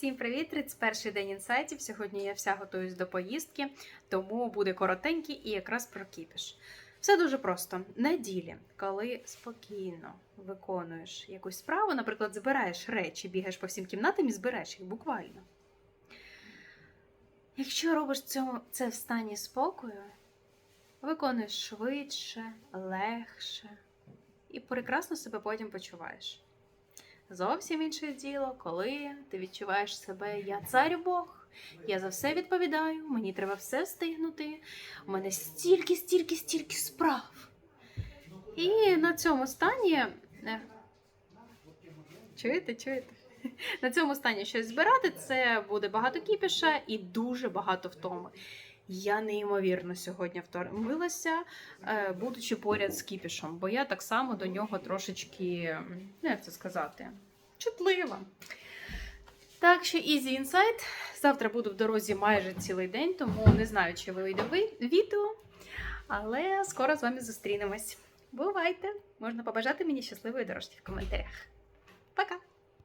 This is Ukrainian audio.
Всім привіт! 31 день інсайтів. Сьогодні я вся готуюсь до поїздки, тому буде коротенький і якраз про кіпіш. Все дуже просто. На ділі, коли спокійно виконуєш якусь справу, наприклад, збираєш речі, бігаєш по всім кімнатам і збереш їх буквально. Якщо робиш це в стані спокою, виконуєш швидше, легше і прекрасно себе потім почуваєш. Зовсім інше діло, коли ти відчуваєш себе я цар Бог, я за все відповідаю, мені треба все встигнути. У мене стільки, стільки, стільки справ. І на цьому стані. е, Чуєте, чуєте? На цьому стані щось збирати це буде багато кіпіша і дуже багато втоми. Я неймовірно сьогодні втомилася, е, будучи поряд з кіпішем, бо я так само до нього трошечки, м, ну, як це сказати, чутлива. Так що easy insight. Завтра буду в дорозі майже цілий день, тому не знаю, чи вийде відео. Але скоро з вами зустрінемось. Бувайте! Можна побажати мені щасливої дорожки в коментарях. Пока!